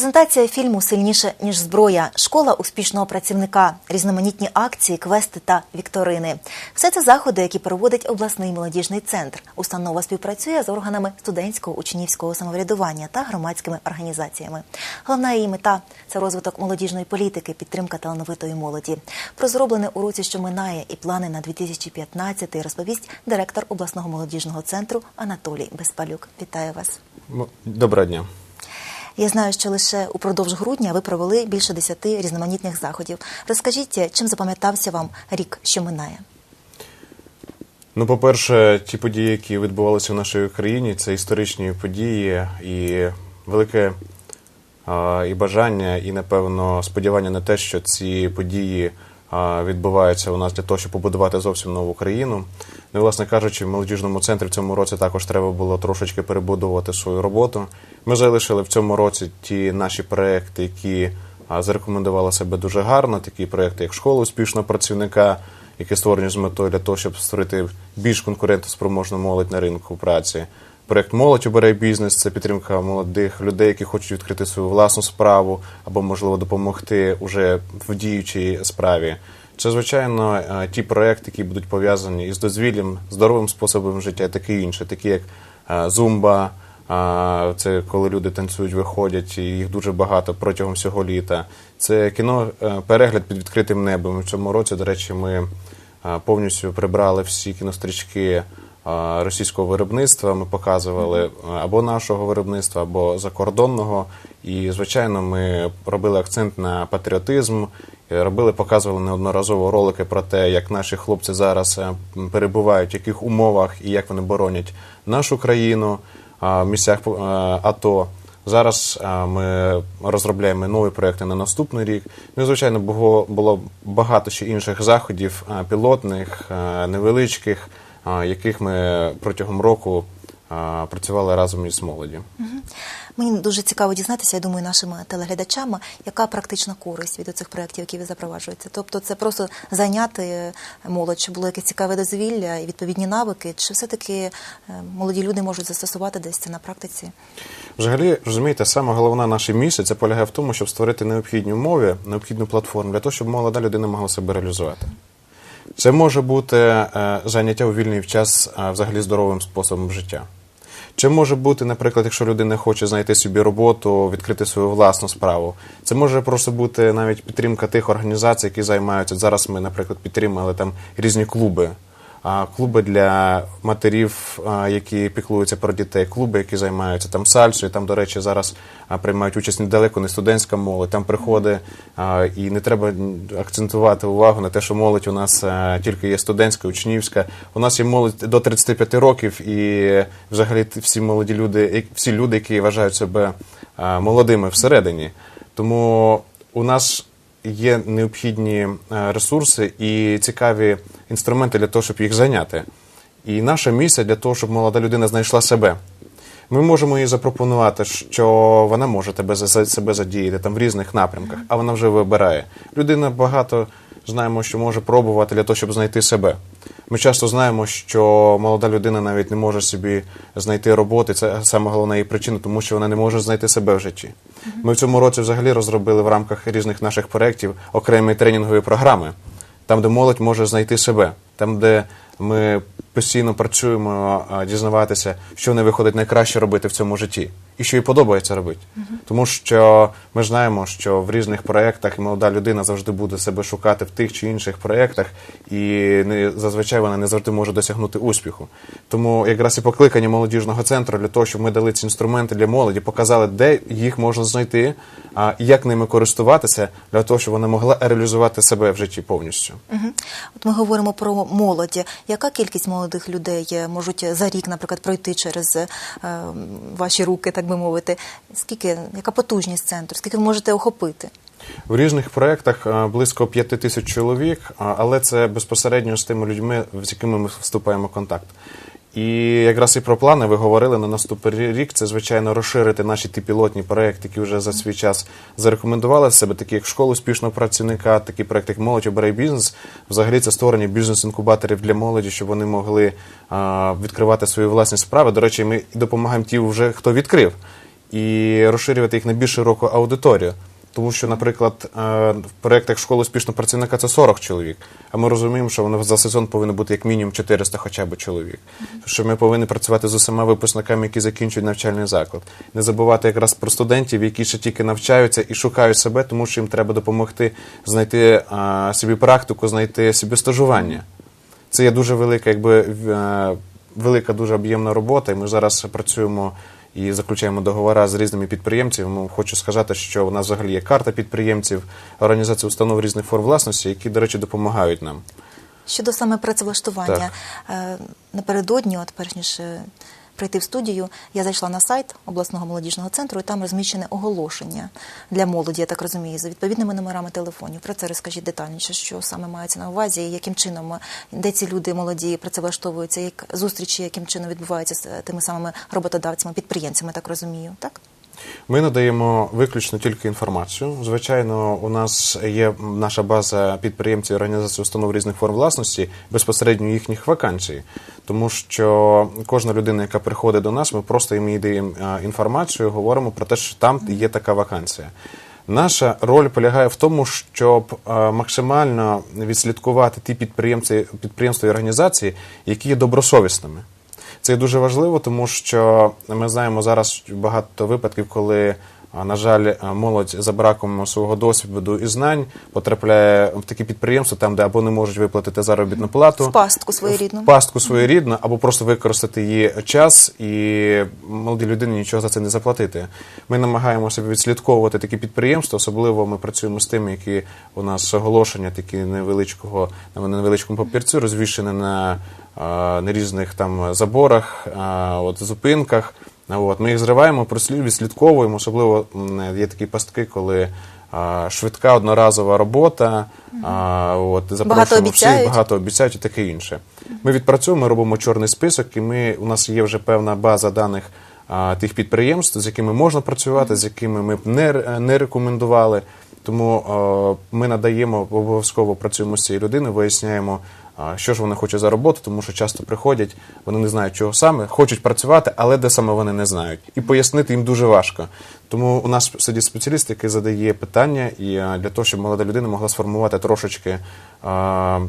Презентація фільму Сильніше ніж зброя, школа успішного працівника, різноманітні акції, квести та вікторини. Все це заходи, які проводить обласний молодіжний центр. Установа співпрацює з органами студентського учнівського самоврядування та громадськими організаціями. Головна її мета це розвиток молодіжної політики, підтримка талановитої молоді. Про зроблене у році, що минає, і плани на 2015 розповість директор обласного молодіжного центру Анатолій Безпалюк. Вітаю вас. Доброго дня. Я знаю, що лише упродовж грудня ви провели більше десяти різноманітних заходів. Розкажіть, чим запам'ятався вам рік, що минає? Ну, по-перше, ті події, які відбувалися в нашій країні, це історичні події і велике і бажання, і напевно сподівання на те, що ці події а, відбуваються у нас для того, щоб побудувати зовсім нову країну. Ну, і, власне кажучи, в молодіжному центрі в цьому році також треба було трошечки перебудувати свою роботу. Ми залишили в цьому році ті наші проекти, які зарекомендували себе дуже гарно, такі проекти, як школа успішного працівника, які створені з метою для того, щоб створити більш конкурентоспроможну молодь на ринку праці. Проект Молодь обирає бізнес це підтримка молодих людей, які хочуть відкрити свою власну справу або, можливо, допомогти уже в діючій справі. Це, звичайно, е, ті проекти, які будуть пов'язані із дозвіллям, здоровим способом життя, таке інше, такі як е, зумба. Це коли люди танцюють, виходять, і їх дуже багато протягом всього літа. Це кіно е, перегляд під відкритим небом. В цьому році, до речі, ми повністю прибрали всі кінострічки російського виробництва. Ми показували або нашого виробництва, або закордонного. І, звичайно, ми робили акцент на патріотизм. Робили, показували неодноразово ролики про те, як наші хлопці зараз е, перебувають, в яких умовах і як вони боронять нашу країну в місцях е, АТО. Зараз ми розробляємо нові проекти на наступний рік. Ну, звичайно, було, було багато ще інших заходів, пілотних, невеличких, яких ми протягом року працювали разом із молоді. Мені дуже цікаво дізнатися, я думаю, нашим телеглядачам, яка практична користь від цих проєктів, які ви запроваджуєте. Тобто це просто зайняти молодь, щоб було якесь цікаве дозвілля і відповідні навики, чи все-таки е, молоді люди можуть застосувати десь це на практиці? Взагалі, розумієте, саме головна наша місія це полягає в тому, щоб створити необхідні умови, необхідну платформу для того, щоб молода людина могла себе реалізувати. Це може бути е, заняття у вільний час е, взагалі здоровим способом життя. Це може бути, наприклад, якщо людина хоче знайти собі роботу, відкрити свою власну справу. Це може просто бути навіть підтримка тих організацій, які займаються. Зараз ми, наприклад, підтримали там різні клуби. Клуби для матерів, які піклуються про дітей, клуби, які займаються там сальсою. Там, до речі, зараз приймають участь недалеко не студентська молодь. Там приходить і не треба акцентувати увагу на те, що молодь у нас тільки є студентська, учнівська. У нас є молодь до 35 років, і взагалі всі молоді люди, всі люди, які вважають себе молодими всередині. Тому у нас є необхідні е, ресурси і цікаві інструменти для того, щоб їх зайняти. І наша місія для того, щоб молода людина знайшла себе. Ми можемо їй запропонувати, що вона може тебе за- себе задіяти там в різних напрямках, а вона вже вибирає. Людина багато знаємо, що може пробувати для того, щоб знайти себе. Ми часто знаємо, що молода людина навіть не може собі знайти роботи. Це саме головна її причина, тому що вона не може знайти себе в житті. Ми в цьому році взагалі розробили в рамках різних наших проєктів окремі тренінгові програми, там, де молодь може знайти себе, там, де ми постійно працюємо дізнаватися, що не виходить найкраще робити в цьому житті, і що їй подобається робити. Тому що ми знаємо, що в різних проєктах молода людина завжди буде себе шукати в тих чи інших проєктах, і не зазвичай вона не завжди може досягнути успіху. Тому якраз і покликання молодіжного центру для того, щоб ми дали ці інструменти для молоді, показали, де їх можна знайти, а як ними користуватися, для того, щоб вона могла реалізувати себе в житті повністю. Мгм. От ми говоримо про молоді. Яка кількість молодих людей е, можуть за рік, наприклад, пройти через е, ваші руки, так би мовити? Скільки, яка потужність центру? Скільки ви можете охопити? В різних проєктах близько п'яти тисяч чоловік, але це безпосередньо з тими людьми, з якими ми вступаємо в контакт. І якраз і про плани ви говорили на наступний рік. Це звичайно розширити наші ті пілотні проекти, які вже за свій час зарекомендували себе, такі як школа успішного працівника, такі проекти, як молодь обирає бізнес. Взагалі це створення бізнес-інкубаторів для молоді, щоб вони могли а, відкривати свої власні справи. До речі, ми допомагаємо ті, вже хто відкрив. і розширювати їх на більш широку аудиторію. Тому що, наприклад, е, в проєктах школи успішного працівника це 40 чоловік, а ми розуміємо, що воно за сезон повинно бути як мінімум 400 хоча б чоловік. Що ми повинні працювати з усіма випускниками, які закінчують навчальний заклад. Не забувати якраз про студентів, які ще тільки навчаються і шукають себе, тому що їм треба допомогти знайти а, собі практику, знайти собі стажування. Це є дуже велика, якби е, велика, дуже об'ємна робота. І ми зараз працюємо і заключаємо договори з різними підприємцями. Хочу сказати, що у нас взагалі є карта підприємців, організації установ різних форм власності, які, до речі, допомагають нам. Щодо саме працевлаштування, так. напередодні, от перш ніж е, прийти в студію, я зайшла на сайт обласного молодіжного центру, і там розміщене оголошення для молоді, я так розумію, за відповідними номерами телефонів. Про це розкажіть детальніше, що саме мається на увазі, і яким чином, е, де ці люди молоді працевлаштовуються, як зустрічі, яким чином відбуваються з е, тими самими роботодавцями, підприємцями, так розумію, так? Ми надаємо виключно тільки інформацію. Звичайно, у нас є наша база підприємців організацій установ різних форм власності, безпосередньо їхніх вакансій. Тому що кожна людина, яка приходить до нас, ми просто їм даємо е, інформацію, говоримо про те, що там є така вакансія. Наша роль полягає в тому, щоб е, максимально відслідкувати ті підприємці, підприємства і організації, які є добросовісними. Це дуже важливо, тому що ми знаємо зараз багато випадків, коли, на жаль, молодь за браком свого досвіду і знань потрапляє в такі підприємства, там, де або не можуть виплатити заробітну плату, В пастку своєрідну. в пастку своєрідну, або просто використати її час і молодій людині нічого за це не заплатити. Ми намагаємося відслідковувати такі підприємства, особливо ми працюємо з тими, які у нас оголошення такі невеличкого на невеличкому папірцю, розвішені на, на різних там заборах, от, зупинках. От, ми їх зриваємо, відслідковуємо, особливо є такі пастки, коли а, швидка одноразова робота, а, от, запрошуємо всіх, багато обіцяють і таке інше. Ми відпрацюємо, ми робимо чорний список, і ми, у нас є вже певна база даних а, тих підприємств, з якими можна працювати, з якими ми б не, не рекомендували. Тому а, ми надаємо обов'язково працюємо з цією людиною, виясняємо, що ж вони хочуть за роботу, тому що часто приходять, вони не знають, чого саме, хочуть працювати, але де саме вони не знають. І пояснити їм дуже важко. Тому у нас сидить спеціаліст, який задає питання, і для того, щоб молода людина могла сформувати трошечки,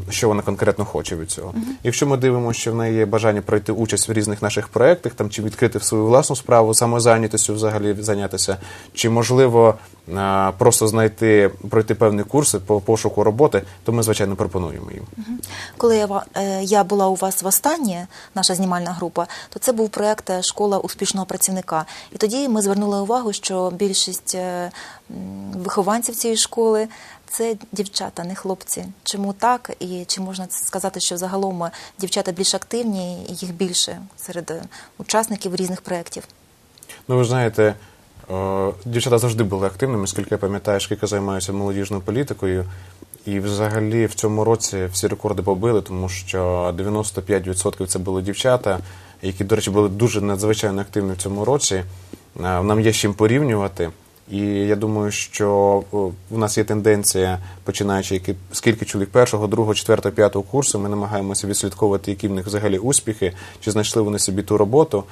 що вона конкретно хоче від цього. Якщо ми дивимося, що в неї є бажання пройти участь в різних наших проєктах, там чи відкрити в свою власну справу, самозайнятістю взагалі зайнятися, чи можливо просто знайти пройти певні курси по пошуку роботи, то ми звичайно пропонуємо їм. Коли я, е, я була у вас востаннє, наша знімальна група, то це був проект е, Школа успішного працівника. І тоді ми звернули увагу, що більшість е, вихованців цієї школи це дівчата, не хлопці. Чому так? І чи можна сказати, що загалом е, дівчата більш активні, і їх більше серед е, учасників різних проєктів? Ну, ви знаєте, дівчата завжди були активними, скільки я пам'ятаю, скільки займаюся молодіжною політикою. І взагалі в цьому році всі рекорди побили, тому що 95% це були дівчата, які, до речі, були дуже надзвичайно активні в цьому році. Е, Нам є з чим порівнювати. І я думаю, що о, у нас є тенденція, починаючи скільки чоловік першого, другого, четвертого, п'ятого курсу, ми намагаємося відслідковувати, які в них взагалі успіхи, чи знайшли вони собі ту роботу.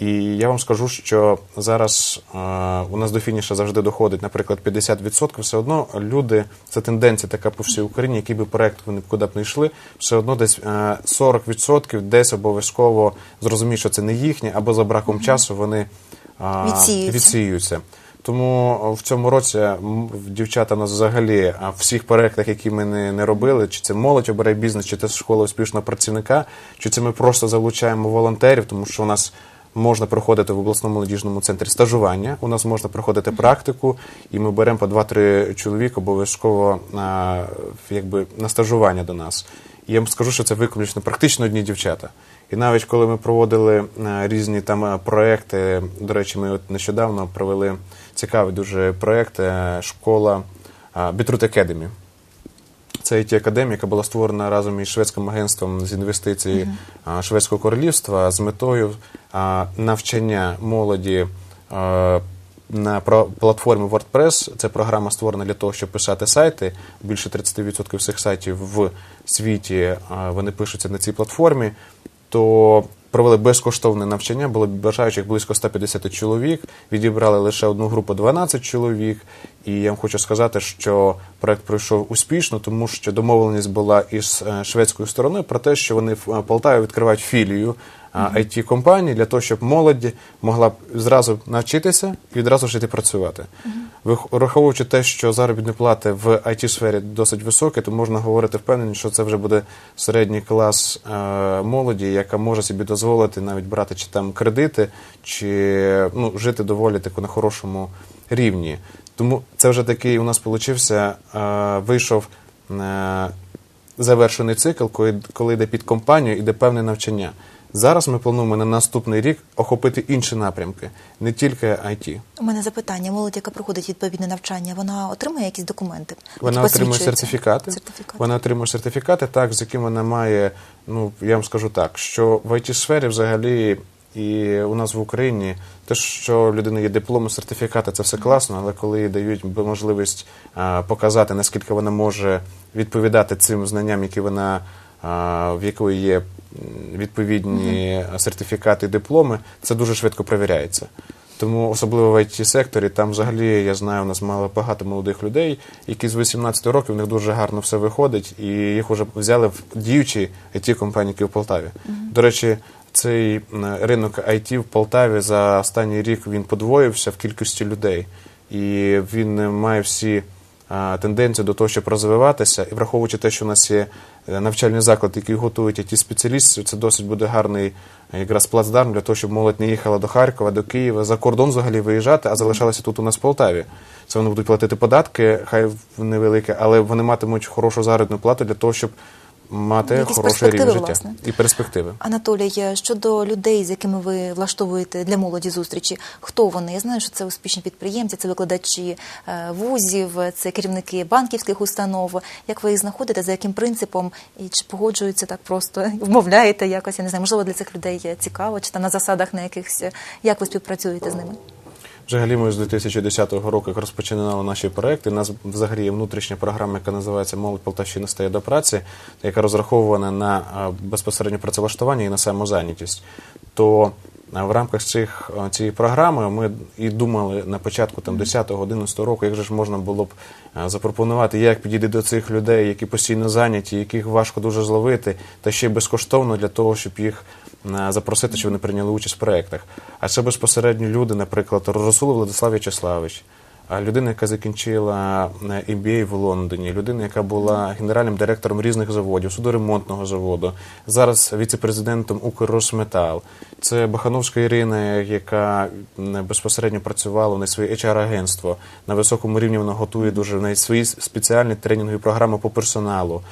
І я вам скажу, що зараз е, у нас до фініша завжди доходить, наприклад, 50%. Все одно люди, це тенденція така по всій Україні, який би проект вони б куди б не йшли, все одно десь е, 40% десь обов'язково зрозуміють, що це не їхнє, або за браком часу вони е, Відсіюються. відсіюються. Тому в цьому році дівчата нас взагалі а в всіх проєктах, які ми не, не робили, чи це молодь обирає бізнес, чи це школа успішного працівника, чи це ми просто залучаємо волонтерів, тому що у нас можна проходити в обласному молодіжному центрі стажування, у нас можна проходити практику, і ми беремо по 2-3 чоловіка обов'язково на, якби, на стажування до нас. Я вам скажу, що це виключно практично одні дівчата. І навіть коли ми проводили е, різні там е, проекти, до речі, ми от нещодавно провели цікавий дуже проект е, школа Бітрут Academy. Це it академія, яка була створена разом із шведським агентством з інвестицій а, Шведського королівства з метою навчання молоді на платформі WordPress. Це програма створена для того, щоб писати сайти. Більше 30% всіх сайтів в світі вони пишуться на цій платформі. То провели безкоштовне навчання, було бажаючих близько 150 чоловік, відібрали лише одну групу 12 чоловік. І я вам хочу сказати, що проект пройшов успішно, тому що домовленість була із е, шведською стороною про те, що вони в е, Полтаві відкривають філію it компанії для того, щоб молодь могла б зразу навчитися і відразу ж йти працювати. Враховуючи те, що заробітні плати в it сфері досить високі, то можна говорити впевнені, що це вже буде середній клас е, молоді, яка може собі дозволити навіть брати чи там кредити, чи ну, жити доволі тако на хорошому рівні. Тому це вже такий у нас получився, е, вийшов е, завершений цикл, коли, йде під компанію, йде певне навчання. Зараз ми плануємо на наступний рік охопити інші напрямки, не тільки IT. У мене запитання. Молодь, яка проходить відповідне навчання, вона отримує якісь документи? Вона отримує сертифікати. Сертифікати. Вона отримує сертифікати, так, з яким вона має, ну я вам скажу так, що в it сфері взагалі і у нас в Україні те, що в людини є дипломи, сертифікати, це все класно, але коли їй дають можливість показати, наскільки вона може відповідати цим знанням, які вона в якої є відповідні сертифікати і дипломи, це дуже швидко перевіряється. Тому особливо в it секторі там взагалі я знаю, у нас мало багато молодих людей, які з 18 років у них дуже гарно все виходить, і їх вже взяли в діючі it компанії, які в Полтаві. До речі, цей ринок IT в Полтаві за останній рік він подвоївся в кількості людей, і він е, має всі тенденцію до того, щоб розвиватися, і враховуючи те, що у нас є е, навчальний заклад, який готують ті спеціалістів, це досить буде гарний е, якраз плацдарм для того, щоб молодь не їхала до Харкова, до Києва, за кордон взагалі виїжджати, а залишалася тут у нас в Полтаві. Це вони будуть платити податки, хай невеликі, але вони матимуть хорошу заробітну плату для того, щоб мати Якісь хороший рівень життя власне. і перспективи. Анатолій, е, щодо людей, з якими ви влаштовуєте для молоді зустрічі, хто вони? Я знаю, що це успішні підприємці, це викладачі е, вузів, це керівники банківських установ. Як ви їх знаходите, за яким принципом і чи погоджуються так просто, вмовляєте якось? Я не знаю, можливо, для цих людей є цікаво, чи там на засадах на якихось е, як ви співпрацюєте з ними? Взагалі, ми з 2010 року розпочинали наші проекти. У нас взагалі є внутрішня програма, яка називається Молодь Полтавщина стає до праці, яка розрахована на а, безпосередньо працевлаштування і на самозайнятість. То в рамках цих, цієї програми ми і думали на початку там 10-11 року, як же ж можна було б запропонувати, як підійти до цих людей, які постійно зайняті, яких важко дуже зловити, та ще й безкоштовно для того, щоб їх запросити, щоб вони прийняли участь в проєктах. А це безпосередньо люди, наприклад, Розсулов Владислав В'ячеславович, людина, яка закінчила е, MBA в Лондоні, людина, яка була генеральним директором різних заводів, судоремонтного заводу, зараз віце-президентом Укрросметал. Це Бахановська Ірина, яка безпосередньо працювала, у неї своє HR-агентство. На високому рівні вона готує дуже в неї свої спеціальні тренінгові програми по персоналу.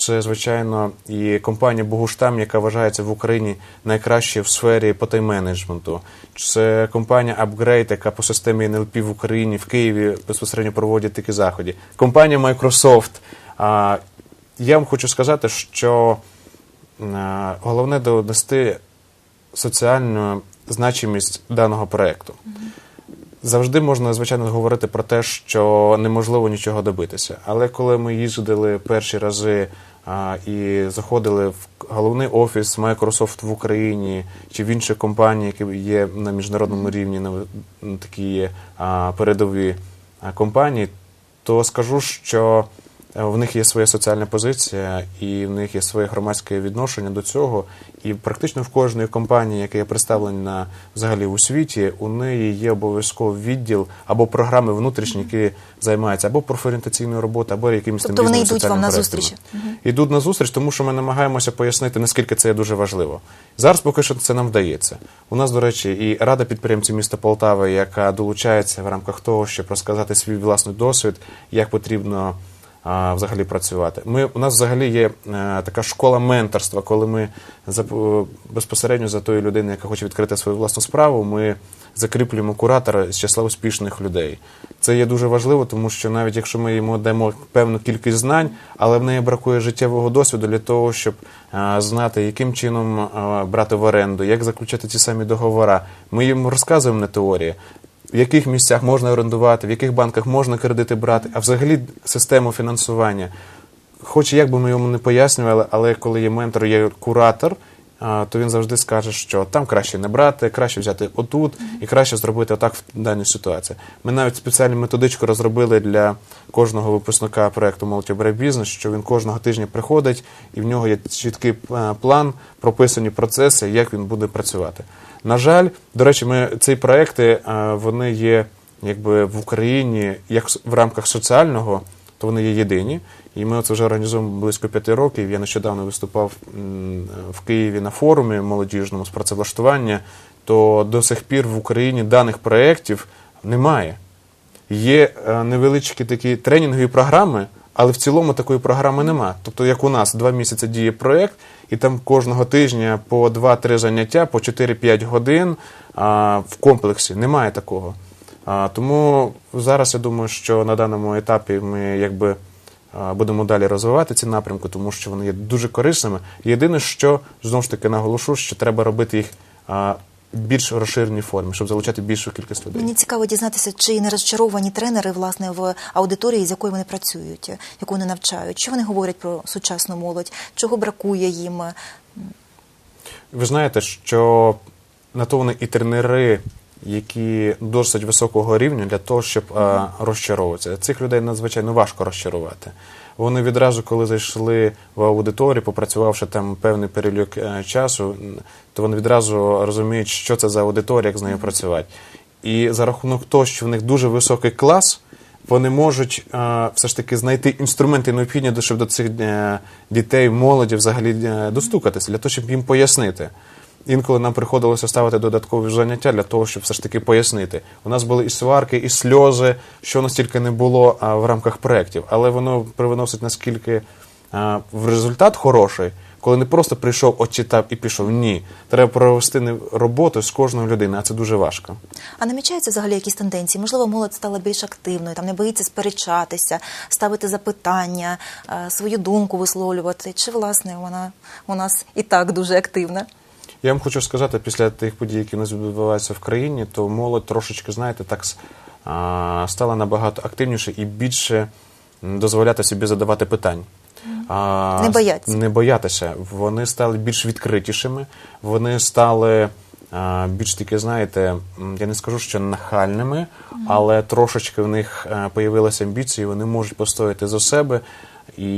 Це, звичайно, і компанія Богуштам, яка вважається в Україні найкращою в сфері по тайм-менеджменту. Це компанія Upgrade, яка по системі NLP в Україні, в Києві безпосередньо проводить такі заходи. Компанія Microsoft. Я вам хочу сказати, що головне донести соціальну значимість даного проєкту. Завжди можна, звичайно, говорити про те, що неможливо нічого добитися. Але коли ми їздили перші рази і заходили в головний офіс Microsoft в Україні чи в інші компанії, які є на міжнародному рівні, на, такі передові компанії, то скажу, що в них є своя соціальна позиція, і в них є своє громадське відношення до цього. І практично в кожної компанії, яка є представлена взагалі у світі, у неї є обов'язково відділ або програми внутрішні, які займаються або профорієнтаційною роботою, або якимось Тобто там вони йдуть вам на соціальними зустрічі? Йдуть на зустріч, тому що ми намагаємося пояснити, наскільки це є дуже важливо. Зараз поки що це нам вдається. У нас, до речі, і Рада підприємців міста Полтави, яка долучається в рамках того, щоб розказати свій власний досвід, як потрібно взагалі працювати. Ми, у нас взагалі є е, така школа менторства, коли ми за, е, безпосередньо за тою людиною, яка хоче відкрити свою власну справу, ми закріплюємо куратора з числа успішних людей. Це є дуже важливо, тому що навіть якщо ми йому даємо певну кількість знань, але в неї бракує життєвого досвіду для того, щоб а, знати, яким чином брати в оренду, як заключати ті самі договори. Ми йому розказуємо на теорії. В яких місцях можна орендувати, в яких банках можна кредити брати, а взагалі систему фінансування. Хоч як би ми йому не пояснювали, але коли є ментор, є куратор, то він завжди скаже, що там краще не брати, краще взяти отут і краще зробити отак в даній ситуації. Ми навіть спеціальну методичку розробили для кожного випускника проекту «Молодь обирає бізнес, що він кожного тижня приходить, і в нього є чіткий е, план, прописані процеси, як він буде працювати. На жаль, до речі, ми ці проекти е, вони є якби в Україні, як в рамках соціального, то вони є єдині. І ми це вже організуємо близько п'яти років. Я нещодавно виступав в Києві на форумі молодіжному з працевлаштування. То до сих пір в Україні даних проєктів немає. Є е, невеличкі такі тренінгові програми, але в цілому такої програми нема. Тобто, як у нас два місяці діє проєкт, і там кожного тижня по 2-3 заняття, по 4-5 годин а, в комплексі. Немає такого. А, тому зараз я думаю, що на даному етапі ми якби будемо далі розвивати ці напрямки, тому що вони є дуже корисними. Єдине, що знову ж таки наголошу, що треба робити їх а, більш розширеній формі, щоб залучати більшу кількість людей. Мені цікаво дізнатися, чи не розчаровані тренери власне в аудиторії, з якою вони працюють, яку вони навчають. Що вони говорять про сучасну молодь, чого бракує їм? Ви знаєте, що на то вони і тренери, які досить високого рівня для того, щоб а, розчаровуватися. Цих людей надзвичайно важко розчарувати. Вони відразу, коли зайшли в аудиторію, попрацювавши там певний період е, часу, то вони відразу розуміють, що це за аудиторія, як з нею працювати. І за рахунок того, що в них дуже високий клас, вони можуть е, все ж таки знайти інструменти необхідні, щоб до цих е, дітей, молоді взагалі е, достукатися, для того, щоб їм пояснити. Інколи нам приходилося ставити додаткові заняття для того, щоб все ж таки пояснити. У нас були і сварки, і сльози, що настільки не було а, в рамках проєктів, але воно привносить наскільки а, в результат хороший, коли не просто прийшов, отчитав і пішов. Ні, треба провести роботу з кожною людиною, а це дуже важко. А намічаються взагалі якісь тенденції? Можливо, молодь стала більш активною, там не боїться сперечатися, ставити запитання, свою думку висловлювати. Чи власне вона у нас і так дуже активна? Я вам хочу сказати, після тих подій, які у нас відбуваються в країні, то молодь трошечки, знаєте, так стала набагато активніше і більше дозволяти собі задавати питань. А, Не бояться. Не боятися. Вони стали більш відкритішими, вони стали а, більш таки, знаєте, я не скажу, що нахальними, але трошечки в них е, появилися амбіції, вони можуть постояти за себе. І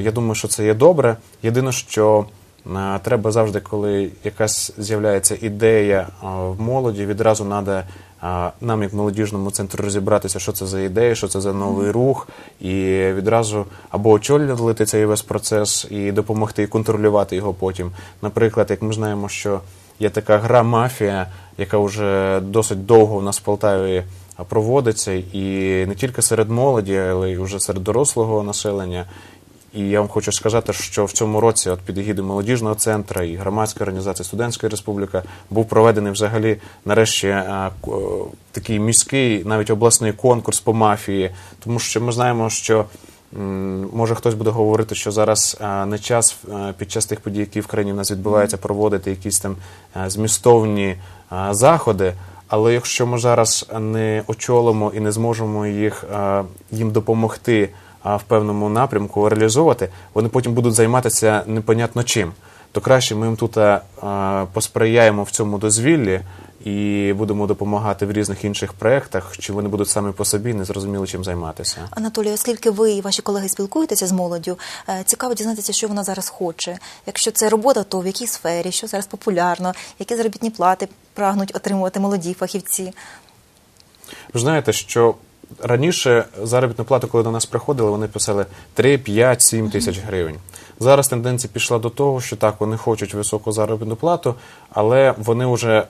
я думаю, що це є добре. Єдине, що Треба завжди, коли якась з'являється ідея в молоді, відразу треба нам, як молодіжному центру, розібратися, що це за ідея, що це за новий рух, і відразу або очолювати цей весь процес і допомогти і контролювати його потім. Наприклад, як ми знаємо, що є така гра мафія, яка вже досить довго в нас в Полтаві проводиться, і не тільки серед молоді, але й вже серед дорослого населення. І я вам хочу сказати, що в цьому році, от під егідою молодіжного центру і громадської організації Студентська Республіка був проведений взагалі нарешті к- такий міський, навіть обласний конкурс по мафії, тому що ми знаємо, що може хтось буде говорити, що зараз не час під час тих подій, які в країні в нас відбуваються, проводити якісь там змістовні заходи. Але якщо ми зараз не очолимо і не зможемо їх їм допомогти в певному напрямку реалізовувати, вони потім будуть займатися непонятно чим. То краще ми їм тут а, посприяємо в цьому дозвіллі і будемо допомагати в різних інших проєктах, чи вони будуть самі по собі не зрозуміли чим займатися. Анатолій, оскільки ви і ваші колеги спілкуєтеся з молоддю, е, цікаво дізнатися, що вона зараз хоче. Якщо це робота, то в якій сфері, що зараз популярно, які заробітні плати прагнуть отримувати молоді фахівці. Ви знаєте, що раніше заробітну плату, коли до нас приходили, вони писали 3, 5, 7 тисяч гривень. Зараз тенденція пішла до того, що так, вони хочуть високу заробітну плату, але вони вже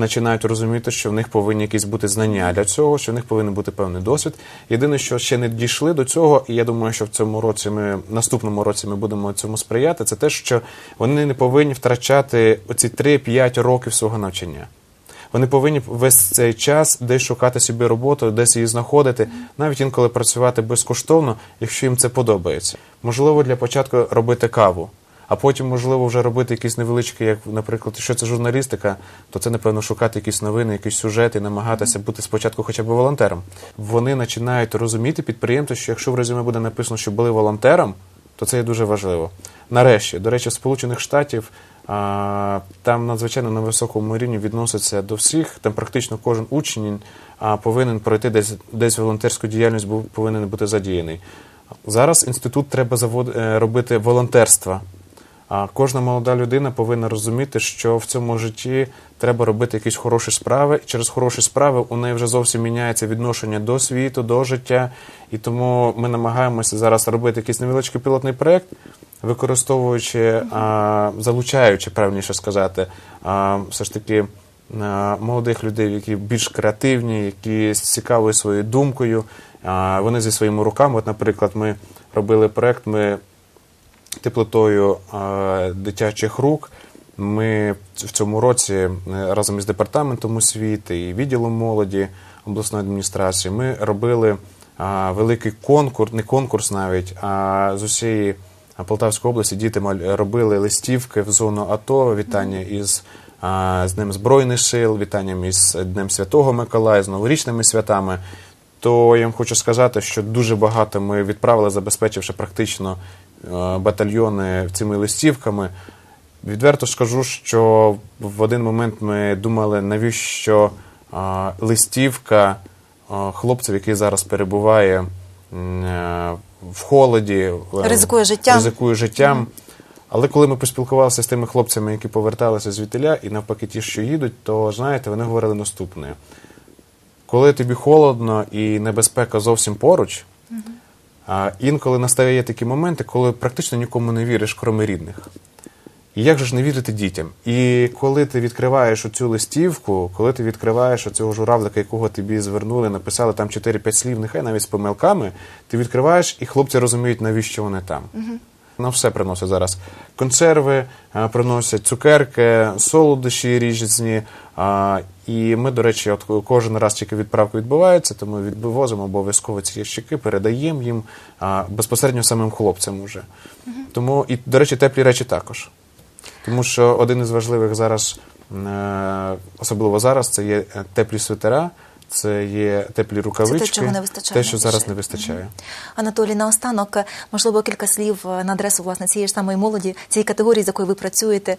починають розуміти, що в них повинні якісь бути знання для цього, що в них повинен бути певний досвід. Єдине, що ще не дійшли до цього, і я думаю, що в цьому році ми наступному році ми будемо цьому сприяти. Це те, що вони не повинні втрачати оці 3-5 років свого навчання. Вони повинні весь цей час десь шукати собі роботу, десь її знаходити, навіть інколи працювати безкоштовно, якщо їм це подобається. Можливо, для початку робити каву, а потім, можливо, вже робити якісь невеличкі, як, наприклад, якщо це журналістика, то це, напевно, шукати якісь новини, якісь сюжети, намагатися бути спочатку хоча б волонтером. Вони починають розуміти підприємці, що якщо в резюме буде написано, що були волонтером, то це є дуже важливо. Нарешті, до речі, в Сполучених Штатів там надзвичайно на високому рівні відноситься до всіх. Там практично кожен учень повинен пройти десь, десь волонтерську діяльність, повинен бути задіяний. Зараз інститут треба е, робити волонтерство. А кожна молода людина повинна розуміти, що в цьому житті треба робити якісь хороші справи. І через хороші справи у неї вже зовсім міняється відношення до світу, до життя. І тому ми намагаємося зараз робити якийсь невеличкий пілотний проєкт, використовуючи, залучаючи, правильніше сказати, все ж таки молодих людей, які більш креативні, які цікавою своєю думкою. Вони зі своїми руками. От, наприклад, ми робили проєкт, ми теплотою дитячих рук. Ми в цьому році е, разом із департаментом освіти і відділом молоді обласної адміністрації ми робили великий конкурс, не конкурс навіть, а з усієї Полтавської області діти маль- робили листівки в зону АТО, вітання із з Днем Збройних сил, вітанням із Днем Святого Миколая, з новорічними святами. То я вам хочу сказати, що дуже багато ми відправили, забезпечивши практично батальйони цими листівками. Відверто скажу, що в один момент ми думали, навіщо листівка хлопців, який зараз перебуває в холоді, е, Ризикує життям. ризикує життям. Але коли ми поспілкувалися з тими хлопцями, які поверталися звідтиля, і навпаки ті, що їдуть, то знаєте, вони говорили наступне: коли тобі холодно і небезпека зовсім поруч, а інколи настає такі моменти, коли практично нікому не віриш, крім рідних. І як же ж не вірити дітям? І коли ти відкриваєш оцю листівку, коли ти відкриваєш оцього журавлика, якого тобі звернули, написали там 4-5 слів, нехай навіть з помилками, ти відкриваєш, і хлопці розуміють, навіщо вони там. На все приносять зараз. Консерви а, приносять, цукерки, солодощі різні. І ми, до речі, от кожен раз тільки відправка відбувається, то ми відвозимо обов'язково ці ящики, передаємо їм безпосередньо самим хлопцям уже. Тому, і, до речі, теплі речі також. Тому що один із важливих зараз, е, особливо зараз, це є е, теплі свитера, це є теплі рукавички. чого не вистачає Те, що зараз не вистачає. Анатолій, наостанок, можливо, кілька слів на адресу власне цієї ж самої молоді, цієї категорії, з якою ви працюєте.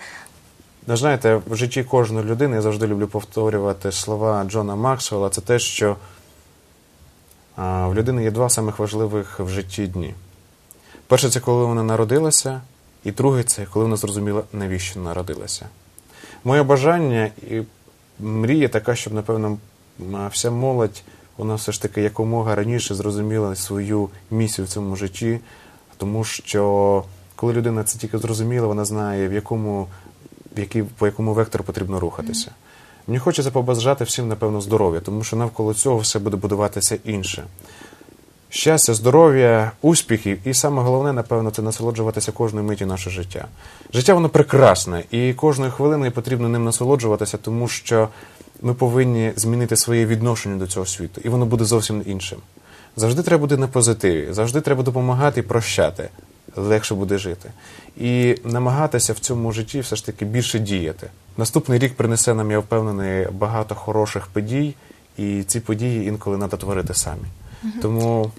Ну, знаєте, в житті кожної людини я завжди люблю повторювати слова Джона Максвелла. Це те, що в людини є два самих важливих в житті дні. Перше, це коли вона народилася, і друге, це коли вона зрозуміла, навіщо народилася. Моє бажання і мрія така, щоб, напевно, вся молодь, вона все ж таки якомога раніше зрозуміла свою місію в цьому житті, тому що коли людина це тільки зрозуміла, вона знає, в якому, в який, по якому вектору потрібно рухатися. Мені хочеться побажати всім, напевно, здоров'я, тому що навколо цього все буде будуватися інше. Щастя, здоров'я, успіхів, і саме головне, напевно, це насолоджуватися кожною миті нашого життя. Життя воно прекрасне, і кожної хвилини потрібно ним насолоджуватися, тому що ми повинні змінити своє відношення до цього світу, і воно буде зовсім іншим. Завжди треба бути на позитиві, завжди треба допомагати і прощати. Легше буде жити. І намагатися в цьому житті все ж таки більше діяти. Наступний рік принесе нам, я впевнений, багато хороших подій, і ці події інколи треба творити самі. Тому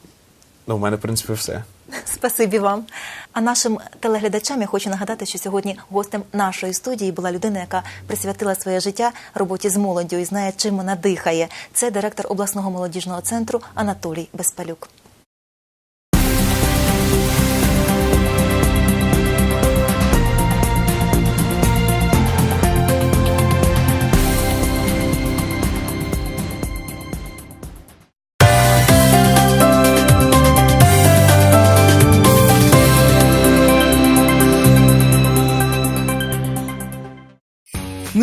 ну, в мене, в принципі, все. Спасибі вам. А нашим телеглядачам я хочу нагадати, що сьогодні гостем нашої студії була людина, яка присвятила своє життя роботі з молоддю і знає, чим вона дихає. Це директор обласного молодіжного центру Анатолій Безпалюк.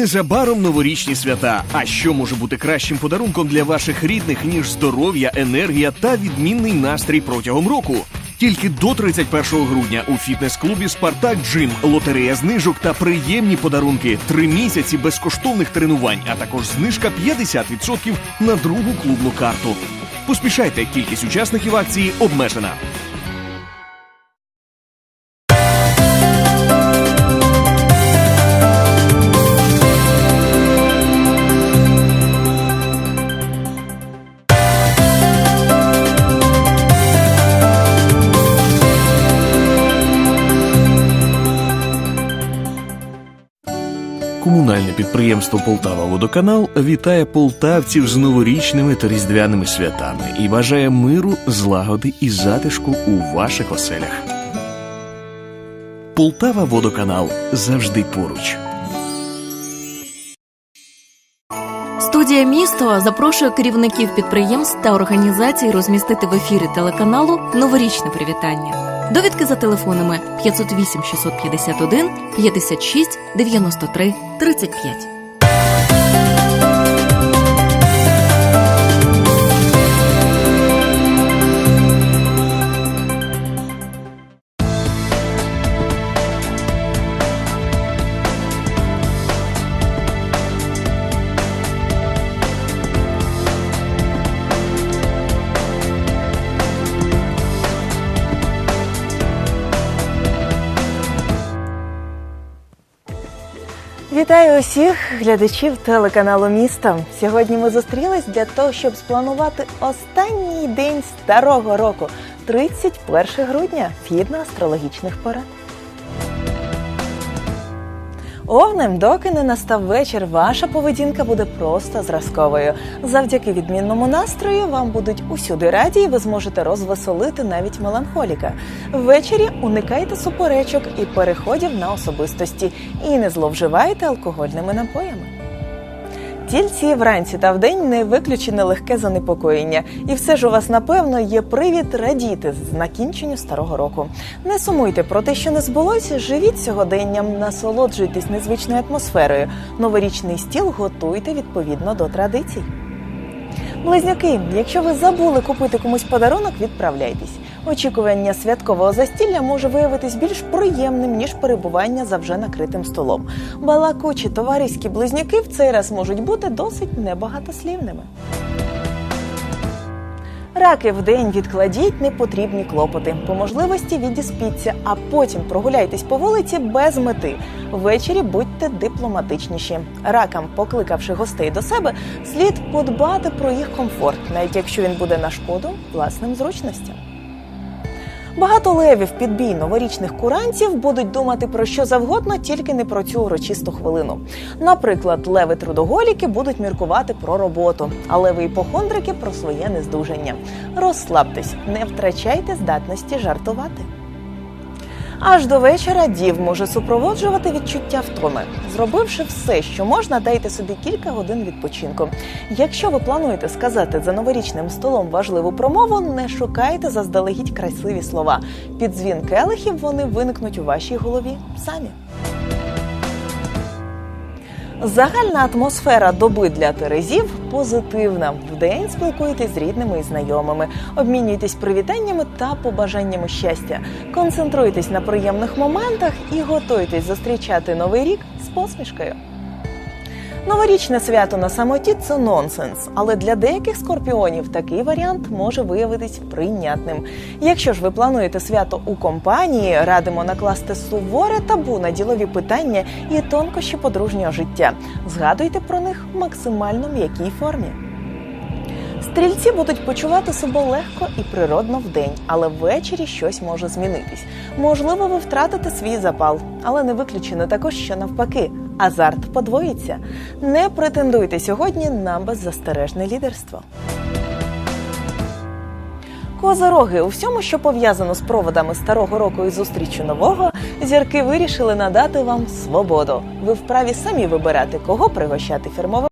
Незабаром новорічні свята. А що може бути кращим подарунком для ваших рідних, ніж здоров'я, енергія та відмінний настрій протягом року? Тільки до 31 грудня у фітнес-клубі Спартак Джим, лотерея знижок та приємні подарунки, три місяці безкоштовних тренувань, а також знижка 50% на другу клубну карту. Поспішайте, кількість учасників акції обмежена. Підприємство Полтава Водоканал вітає полтавців з новорічними та різдвяними святами і бажає миру, злагоди і затишку у ваших оселях. Полтава Водоканал завжди поруч. Студія місто запрошує керівників підприємств та організацій розмістити в ефірі телеканалу новорічне привітання. Довідки за телефонами 508 651 56 93 35. Вітаю усіх глядачів телеканалу Місто. Сьогодні ми зустрілись для того, щоб спланувати останній день старого року, 31 грудня, згідно астрологічних порад. Овнем, доки не настав вечір, ваша поведінка буде просто зразковою. Завдяки відмінному настрою вам будуть усюди раді, і ви зможете розвеселити навіть меланхоліка. Ввечері уникайте суперечок і переходів на особистості, і не зловживайте алкогольними напоями. Тільці вранці та вдень не виключене легке занепокоєння, і все ж у вас напевно є привід радіти з накінченню старого року. Не сумуйте про те, що не збулося, живіть сьогоденням, насолоджуйтесь незвичною атмосферою. Новорічний стіл готуйте відповідно до традицій. Близнюки, якщо ви забули купити комусь подарунок, відправляйтесь. Очікування святкового застілля може виявитись більш приємним ніж перебування за вже накритим столом. Балакучі товариські близнюки в цей раз можуть бути досить небагатослівними. Раки вдень відкладіть непотрібні клопоти. По можливості відіспіться, а потім прогуляйтесь по вулиці без мети. Ввечері будьте дипломатичніші. Ракам, покликавши гостей до себе, слід подбати про їх комфорт, навіть якщо він буде на шкоду власним зручностям. Багато левів під бій новорічних куранців будуть думати про що завгодно, тільки не про цю урочисту хвилину. Наприклад, леви трудоголіки будуть міркувати про роботу, а леви іпохондрики про своє нездужання. Розслабтесь, не втрачайте здатності жартувати. Аж до вечора дів може супроводжувати відчуття втоми. Зробивши все, що можна, дайте собі кілька годин відпочинку. Якщо ви плануєте сказати за новорічним столом важливу промову, не шукайте заздалегідь красиві слова. Під дзвін келихів вони виникнуть у вашій голові самі. Загальна атмосфера доби для терезів позитивна. Вдень спілкуйтесь з рідними і знайомими, обмінюйтесь привітаннями та побажаннями щастя. Концентруйтесь на приємних моментах і готуйтесь зустрічати новий рік з посмішкою. Новорічне свято на самоті це нонсенс, але для деяких скорпіонів такий варіант може виявитись прийнятним. Якщо ж ви плануєте свято у компанії, радимо накласти суворе табу на ділові питання і тонкощі подружнього життя. Згадуйте про них в максимально м'якій формі. Стрільці будуть почувати себе легко і природно вдень, але ввечері щось може змінитись. Можливо, ви втратите свій запал, але не виключено також, що навпаки, азарт подвоїться. Не претендуйте сьогодні на беззастережне лідерство. Козороги у всьому, що пов'язано з проводами старого року і зустрічю нового, зірки вирішили надати вам свободу. Ви вправі самі вибирати, кого пригощати фірмовим